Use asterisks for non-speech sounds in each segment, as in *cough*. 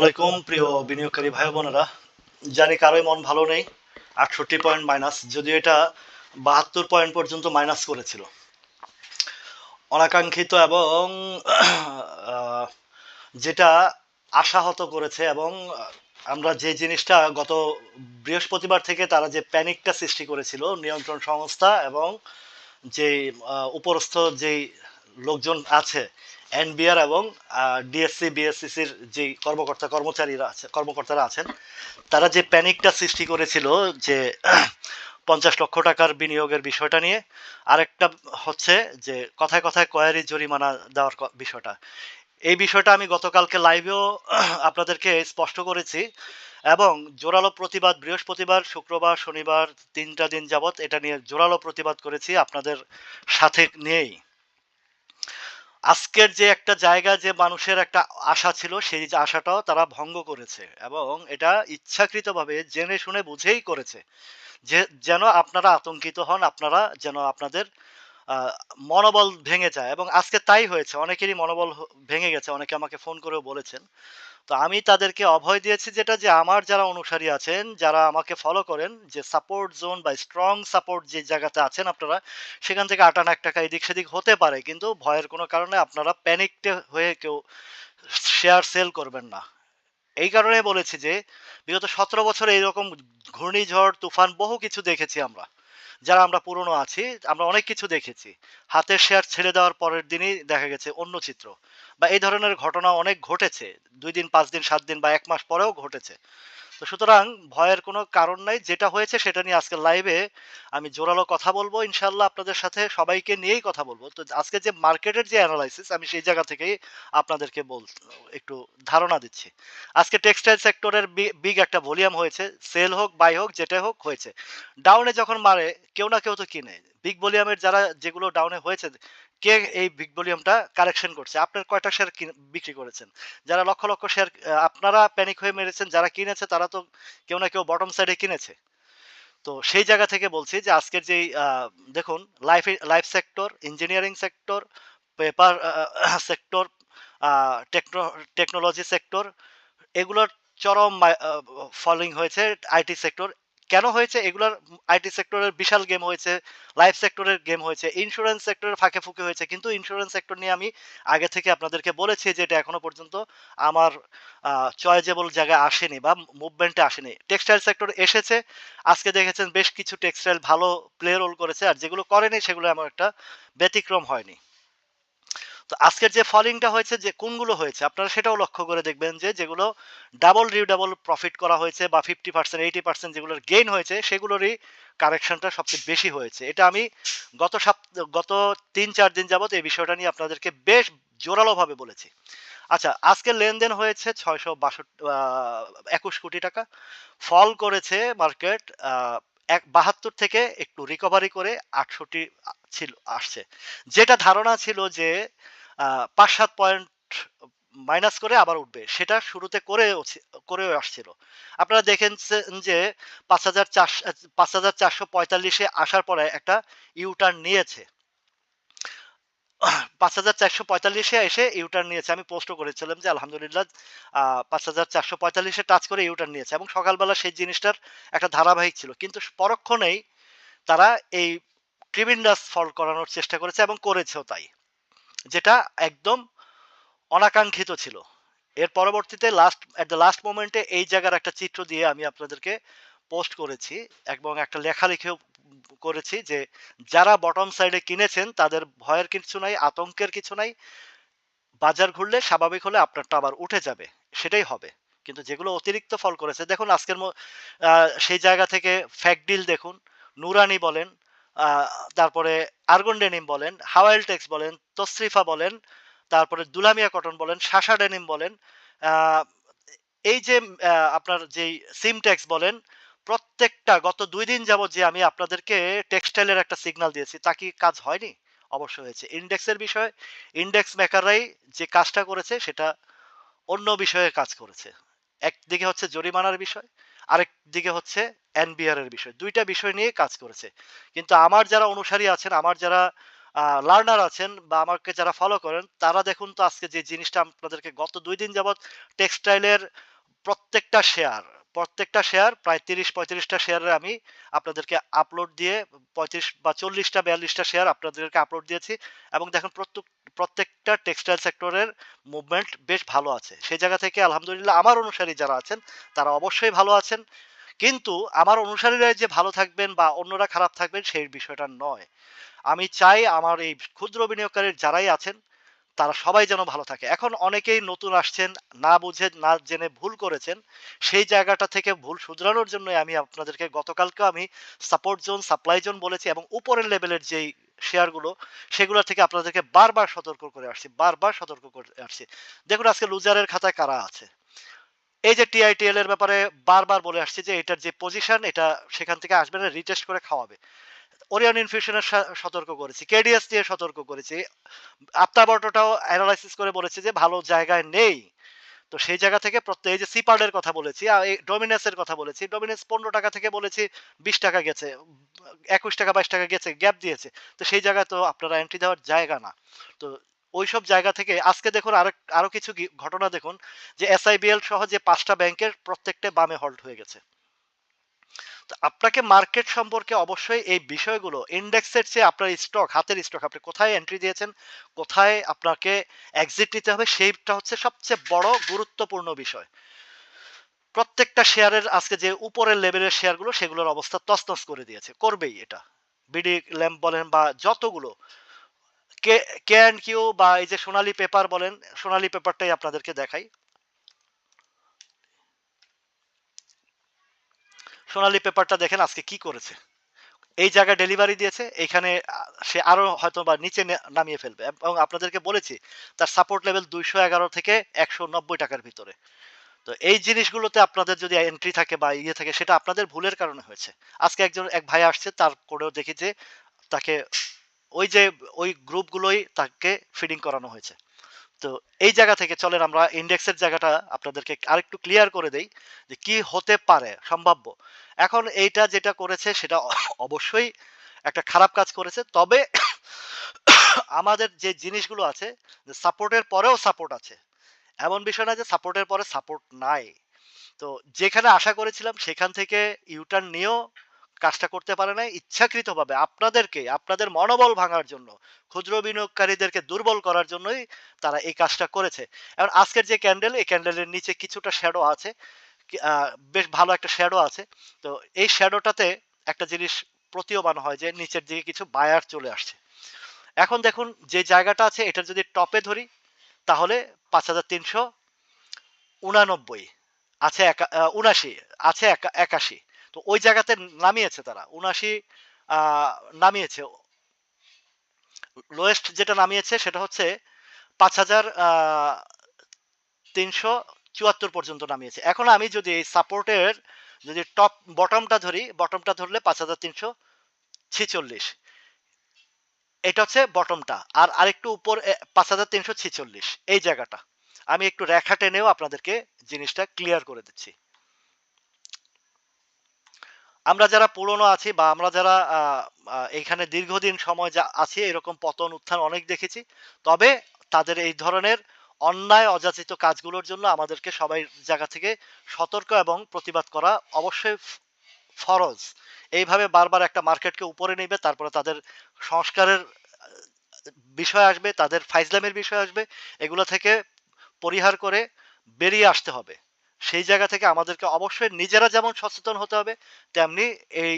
আলাইকুম, প্রিয় বিনিয়োগকারী ভাই বোনেরা। জানি কারোই মন ভালো নেই, আটষট্টি পয়েন্ট মাইনাস এটা বাহাত্তর পয়েন্ট পর্যন্ত মাইনাস করেছিল। অনাকাঙ্ক্ষিত এবং যেটা আশাহত করেছে এবং আমরা যে জিনিসটা গত বৃহস্পতিবার থেকে তারা যে প্যানিকটা সৃষ্টি করেছিল, নিয়ন্ত্রণ সংস্থা এবং যে উপরস্থ যেই লোকজন আছে এনবিআর এবং ডিএসসি, বিএসসিসির যে কর্মকর্তা, কর্মচারীরা আছে, কর্মকর্তারা আছেন, তারা যে প্যানিকটা সৃষ্টি করেছিল যে *clears throat* পঞ্চাশ লক্ষ টাকার বিনিয়োগের বিষয়টা নিয়ে, আরেকটা হচ্ছে যে কথায় কথায় কয়ারি জরিমানা দেওয়ার বিষয়টা। এই বিষয়টা আমি গতকালকে লাইভেও *clears throat* আপনাদেরকে স্পষ্ট করেছি এবং জোরালো প্রতিবাদ, বৃহস্পতিবার, শুক্রবার, শনিবার, তিনটা দিন যাবত এটা নিয়ে জোরালো প্রতিবাদ করেছি আপনাদের সাথে নিয়েই। আজকের যে একটা জায়গা, যে মানুষের একটা আশা ছিল, সেই আশাটাও তারা ভঙ্গ করেছে এবং এটা ইচ্ছাকৃতভাবে জেনে শুনে বুঝেই করেছে যে যেন আপনারা আতঙ্কিত হন, আপনারা যেন আপনাদের মনোবল ভেঙে যায় এবং আজকে তাই হয়েছে। অনেকেরই মনোবল ভেঙে গেছে, অনেকে আমাকে ফোন করেও বলেছেন। তো আমি তাদেরকে অভয় দিয়েছি যেটা যে আমার যারা অনুসারী আছেন, যারা আমাকে ফলো করেন, যে সাপোর্ট জোন বা স্ট্রং সাপোর্ট যে জায়গাতে আছেন আপনারা, সেখান থেকে আটান এক টাকা এদিক সেদিক হতে পারে। কিন্তু ভয়ের কোনো কারণে আপনারা প্যানিকটে হয়ে কেউ শেয়ার সেল করবেন না। এই কারণে বলেছি যে, বিগত সতেরো বছরে এইরকম ঘূর্ণিঝড়, তুফান বহু কিছু দেখেছি আমরা। যারা আমরা পুরনো আছি, আমরা অনেক কিছু দেখেছি। হাতের শেয়ার ছেড়ে দেওয়ার পরের দিনই দেখা গেছে অন্য চিত্র বা এই ধরনের ঘটনা অনেক ঘটেছে। দুই দিন, পাঁচ দিন, সাত দিন বা এক মাস পরেও ঘটেছে। তো সুতরাং ভয়ের কোনো কারণ নাই, যেটা হয়েছে সেটা নিয়ে আজকে লাইভে আমি জোরালো কথা বলব। ইনশাল্লাহ আপনাদের সাথে সবাইকে নিয়েই কথা বলব। তো আজকে যে মার্কেটের যে অ্যানালাইসিস আমি সেই জায়গা থেকেই আপনাদেরকে বল, একটু ধারণা দিচ্ছি। আজকে টেক্সটাইল সেক্টরের বিগ একটা ভলিউম হয়েছে। সেল হোক বাই হোক যেটা হোক হয়েছে। ডাউনে যখন মারে, কেউ না কেউ তো কিনে। বিগ ভলিউমের যারা যেগুলো ডাউনে হয়েছে কে এই বিগ ভলিউমটা কারেকশন করছে? আপনার কয়টা শেয়ার বিক্রি করেছেন? যারা লক্ষ লক্ষ শেয়ার আপনারা প্যানিক হয়ে মেরেছেন, যারা কিনেছে তারা তো কেউ না কেউ বটম সাইডে কিনেছে। তো সেই জায়গা থেকে বলছি যে আজকের যেই দেখুন life life sector engineering sector paper sector technology sector এগুলোর চরম ফলোইং হয়েছে আইটি সেক্টর কেন হয়েছে? এগুলোর আইটি সেক্টরের বিশাল গেম হয়েছে লাইফ সেক্টরের গেম হয়েছে ইন্স্যুরেন্স সেক্টরের ফাঁকে ফুঁকে হয়েছে। কিন্তু ইন্স্যুরেন্স সেক্টর নিয়ে আমি আগে থেকে আপনাদেরকে বলেছি যে এটা এখনও পর্যন্ত আমার চয়েজেবল জায়গায় আসেনি বা মুভমেন্টে আসেনি। টেক্সটাইল সেক্টর এসেছে, আজকে দেখেছেন বেশ কিছু টেক্সটাইল ভালো প্লে রোল করেছে, আর যেগুলো করেনি সেগুলো আমার একটা ব্যতিক্রম হয়নি। তো আজকের যে ফলিংটা হয়েছে, যে কোনগুলো হয়েছে, আপনারা সেটাও লক্ষ্য করে দেখবেন যে যেগুলো ডাবল রিডাবল প্রফিট করা হয়েছে বা ফিফটি পার্সেন্ট এইটি পার্সেন্ট যেগুলোর গেইন হয়েছে, সেগুলোরই কারেকশনটা সবচেয়ে বেশি হয়েছে। এটা আমি গত সপ্তাহ গত তিন, চার দিন যাবত এই বিষয়টা নিয়ে আপনাদেরকে বেশ জোরালোভাবে বলেছি। আচ্ছা আজকে লেনদেন হয়েছে ছয়শো বাষট্টি একুশ কোটি টাকা। ফল করেছে মার্কেট এক, বাহাত্তর থেকে একটু রিকভারি করে আটষট্টি ছিল, আসছে। যেটা ধারণা ছিল যে পাঁচ সাত পয়েন্ট মাইনাস করে আবার উঠবে। সেটা শুরুতে করে করেও আসছিল। আপনারা দেখেন যে পাঁচ হাজার চারশো, পাঁচ হাজার চারশো পঁয়তাল্লিশে আসার পরে একটা ইউটার্ন নিয়েছে। পাঁচ হাজার চারশো পঁয়তাল্লিশে এসে ইউটার্ন নিয়েছে। আমি পোস্টও করেছিলাম যে আলহামদুলিল্লাহ পাঁচ হাজার চারশো পঁয়তাল্লিশে টাচ করে ইউটার্ন নিয়েছে এবং সকালবেলা সেই জিনিসটার একটা ধারাবাহিক ছিল। কিন্তু পরক্ষণেই তারা এই ট্রিবিন্ডাস ফল করানোর চেষ্টা করেছে এবং করেছেও তাই। যেটা একদম অনাকাঙ্ক্ষিত ছিল। এর পরবর্তীতে লাস্ট এট দ্য লাস্ট মোমেন্টে এই জায়গার একটা চিত্র দিয়ে আমি আপনাদেরকে পোস্ট করেছি এবং একটা লেখালেখিও করেছি যে যারা বটম সাইডে কিনেছেন, তাদের ভয়ের কিছু নাই, আতঙ্কের কিছু নাই। বাজার ঘুরলে স্বাভাবিক হলে আপনারটা আবার উঠে যাবে, সেটাই হবে। কিন্তু যেগুলো অতিরিক্ত ফল করেছে, দেখুন আজকের সেই জায়গা থেকে ফ্যাকডিল দেখুন। নুরানি বলেন তারপরে আর্গন ডেনিম বলেন, হাওয়াইল টেক্স বলেন, তসরিফা বলেন, তারপরে দুলামিয়া কটন বলেন, শাসা ডেনিম বলেন এই যে আপনার যেই সিমটেক্স বলেন, প্রত্যেকটা গত দুই দিন যাবত যে আমি আপনাদেরকে টেক্সটাইলের একটা সিগন্যাল দিয়েছি, তা কি কাজ হয়নি? অবশ্যই হয়েছে। ইন্ডেক্সের বিষয়, ইন্ডেক্স মেকাররাই যে কাজটা করেছে, সেটা অন্য বিষয়ে কাজ করেছে। একদিকে হচ্ছে জরিমানার বিষয় আরেক দিকে হচ্ছে এনবিআর এর বিষয়, দুইটা বিষয় নিয়ে কাজ করেছে। কিন্তু আমার যারা অনুসারী আছেন, আমার যারা লার্নার আছেন বা আমাকে যারা ফলো করেন, তারা দেখুন তো আজকে যে জিনিসটা আপনাদেরকে গত দুই দিন যাবৎ টেক্সটাইলের প্রত্যেকটা শেয়ার প্রত্যেকটা শেয়ার প্রায় তিরিশ, পঁয়ত্রিশটা শেয়ারের আমি আপনাদেরকে আপলোড দিয়ে পঁয়ত্রিশ বা চল্লিশটা, বিয়াল্লিশটা শেয়ার আপনাদেরকে আপলোড দিয়েছি এবং দেখুন প্রত্যেক, প্রত্যেকটা টেক্সটাইল সেক্টরের মুভমেন্ট বেশ ভালো আছে। সেই জায়গা থেকে আলহামদুলিল্লাহ আমার অনুসারী যারা আছেন, তারা অবশ্যই ভালো আছেন। কিন্তু আমার অনুসারীরা যে ভালো থাকবেন বা অন্যরা খারাপ থাকবেন সেই বিষয়টা নয়। আমি চাই আমার এই ক্ষুদ্র বিনিয়োগকারীর যারাই আছেন, তারা সবাই যেন ভালো থাকে। এখন অনেকেই নতুন আসছেন, না বুঝে, না জেনে ভুল করেছেন। সেই জায়গাটা থেকে ভুল শুধরানোর জন্য আমি আপনাদেরকে গতকালকে আমি সাপোর্ট জোন সাপ্লাই জোন বলেছি এবং উপরের লেভেলের যেই শেয়ারগুলো, সেগুলো থেকে আপনাদেরকে বারবার সতর্ক করে আসছি, বারবার সতর্ক করে আসছি। দেখুন আজকে লুজারের খাতায় কারা আছে? এই যে টিআইটিএল এর ব্যাপারে বারবার বলে আসছি যে এটার যে পজিশন এটা সেখান থেকে আসবে না রিটেস্ট করে খাওয়াবে। ওরিয়ন ইনফিউশনের সতর্ক করেছি কেডিএস দিয়ে সতর্ক করেছি। আপ্তাবর্টটাও অ্যানালাইসিস করে বলেছে যে ভালো জায়গায় নেই। তো সেই জায়গা থেকে প্রত্যেক, এই যে সিপার্ডের কথা বলেছি ডোমিনেসের কথা বলেছি ডোমিনেস পনেরো টাকা থেকে বলেছি, বিশ টাকা গেছে, একুশ টাকা, বাইশ টাকা গেছে গ্যাপ দিয়েছে। তো সেই জায়গায় তো আপনারা এন্ট্রি দেওয়ার জায়গা না। তো ওইসব জায়গা থেকে আজকে দেখুন আরও আরও কিছু ঘটনা দেখুন যে এসআইবিএল সহ যে পাঁচটা ব্যাংকের প্রত্যেকটা বামে হল্ট হয়ে গেছে। আপনাকে মার্কেট সম্পর্কে অবশ্যই এই বিষয়গুলো, ইন্ডেক্সের চেয়ে আপনার স্টক হাতের স্টক আপনি কোথায় এন্ট্রি দিয়েছেন, কোথায় আপনাকে এক্সিট নিতে হবে, সেইটা হচ্ছে সবচেয়ে বড় গুরুত্বপূর্ণ বিষয়। প্রত্যেকটা শেয়ারের আজকে যে উপরের লেভেলের শেয়ারগুলো সেগুলোর অবস্থা তসতস করে দিয়েছে, করবেই এটা। বিডি, ল্যাম্প বলেন বা যতগুলো কে কে অ্যান্ড কিউ বা এই যে সোনালি পেপার বলেন, সোনালি পেপারটাই আপনাদেরকে দেখাই। সোনালি পেপারটা দেখেন আজকে কি করেছে। এই জায়গায় ডেলিভারি দিয়েছে এখানে সে আরও হয়তো বা নিচে নামিয়ে ফেলবে। এবং আপনাদেরকে বলেছি, তার সাপোর্ট লেভেল দুইশো এগারো থেকে একশো নব্বই টাকার ভিতরে। তো এই জিনিসগুলোতে আপনাদের যদি এন্ট্রি থাকে বা ইয়ে থাকে, সেটা আপনাদের ভুলের কারণে হয়েছে। আজকে একজন, এক ভাই আসছে, তার করেও দেখি যে, তাকে ওই যে, ওই গ্রুপগুলোই তাকে ফিডিং করানো হয়েছে। তো এই জায়গা থেকে চলেন আমরা ইন্ডেক্সের জায়গাটা আপনাদেরকে আরেকটু ক্লিয়ার করে দেই যে কি হতে পারে, সম্ভাব্য। এখন এইটা যেটা করেছে সেটা অবশ্যই একটা খারাপ কাজ করেছে। তবে আমাদের যে জিনিসগুলো আছে, যে সাপোর্টের পরেও সাপোর্ট আছে। এমন বিষয় না যে সাপোর্টের পরে সাপোর্ট নাই। তো যেখানে আশা করেছিলাম সেখান থেকে ইউটার্ন নিয়েও কাজটা করতে পারে না ইচ্ছাকৃতভাবে আপনাদেরকে, আপনাদের মনোবল ভাঙার জন্য, ক্ষুদ্র বিনিয়োগকারীদেরকে দুর্বল করার জন্যই তারা এই কাজটা করেছে। এখন আজকের যে ক্যান্ডেল, এই ক্যান্ডেলের নিচে কিছুটা শ্যাডো আছে বেশ ভালো একটা শ্যাডো আছে। তো এই শ্যাডোটাতে একটা জিনিস প্রতীয়মান হয় যে নিচের দিকে কিছু বায়ার চলে আসছে। এখন দেখুন যে জায়গাটা আছে, এটা যদি টপে ধরি, তাহলে পাঁচ হাজার তিনশো উনানব্বই, আছে উনাশি, আছে একাশি। তো ওই জায়গাতে নামিয়েছে তারা, উনাশি নামিয়েছে। লোয়েস্ট যেটা নামিয়েছে সেটা হচ্ছে পাঁচ হাজার তিনশো চুয়াত্তর পর্যন্ত নামিয়েছে। এখন আমি যদি এই সাপোর্টের যদি টপ, বটমটা ধরি, বটমটা ধরলে পাঁচ হাজার তিনশো ছিচল্লিশ। এটা হচ্ছে বটমটা। আর আরেকটু উপর পাঁচ হাজার তিনশো ছিচল্লিশ। এই জায়গাটা। আমি একটু রেখা টেনেও আপনাদেরকে জিনিসটা ক্লিয়ার করে দিচ্ছি। আমরা যারা পুরনো আছি বা আমরা যারা এখানে দীর্ঘদিন সময় যা আছি, এরকম পতন উত্থান অনেক দেখেছি। তবে তাদের এই ধরনের অন্যায়, অযাচিত কাজগুলোর জন্য আমাদেরকে সবাই জায়গা থেকে সতর্ক এবং প্রতিবাদ করা অবশ্যই ফরজ। এইভাবে বারবার একটা মার্কেটকে উপরে নেবে, তারপরে তাদের সংস্কারের, বিষয় আসবে, তাদের ফাইজলামের বিষয় আসবে, এগুলো থেকে পরিহার করে বেরিয়ে আসতে হবে। সেই জায়গা থেকে আমাদেরকে অবশ্যই নিজেরা যেমন সচেতন হতে হবে, তেমনি এই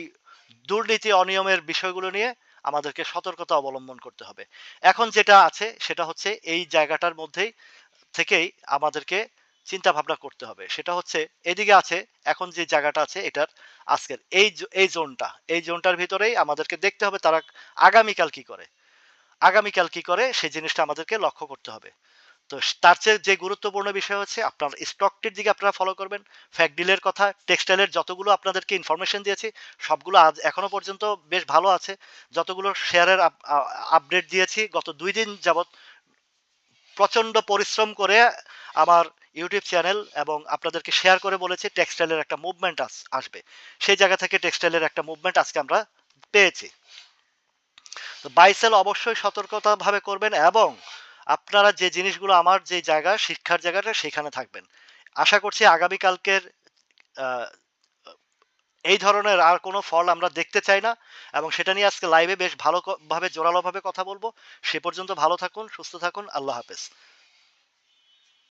দুর্নীতি অনিয়মের বিষয়গুলো নিয়ে আমাদেরকে সতর্কতা অবলম্বন করতে হবে। এখন যেটা আছে সেটা হচ্ছে এই জায়গাটার মধ্যেই থেকেই আমাদেরকে চিন্তা ভাবনা করতে হবে। সেটা হচ্ছে এদিকে আছে, এখন যে জায়গাটা আছে এটার আজকের এই এই জোনটা, এই জোনটার ভিতরেই আমাদেরকে দেখতে হবে তারা আগামীকাল কি করে। আগামীকাল কি করে সেই জিনিসটা আমাদেরকে লক্ষ্য করতে হবে। তো তার চেয়ে যে গুরুত্বপূর্ণ বিষয় হচ্ছে, আপনার স্টকটির দিকে আপনারা ফলো করবেন। ফ্যাক ডিলের কথা টেক্সটাইলের যতগুলো আপনাদেরকে ইনফরমেশন দিয়েছি, সবগুলো আজ এখনও পর্যন্ত বেশ ভালো আছে। যতগুলো শেয়ারের আপডেট দিয়েছি, গত দুই দিন যাবৎ প্রচণ্ড পরিশ্রম করে আমার ইউটিউব চ্যানেল এবং আপনাদেরকে শেয়ার করে বলেছি টেক্সটাইলের একটা মুভমেন্ট আসবে। সেই জায়গা থেকে টেক্সটাইলের একটা মুভমেন্ট আজকে আমরা পেয়েছি। তো তো বাই সেল অবশ্যই সতর্কতাভাবে করবেন এবং আপনারা যে জিনিসগুলো আমার যে জায়গা শিক্ষার জায়গাটা সেখানে থাকবেন। আশা করছি আগামীকালকের এই ধরনের আর কোনো ফল আমরা দেখতে চাই না এবং সেটা নিয়ে আজকে লাইভে বেশ ভালো ক ভাবে জোরালোভাবে কথা বলব সে পর্যন্ত ভালো থাকুন, সুস্থ থাকুন। আল্লাহ হাফেজ।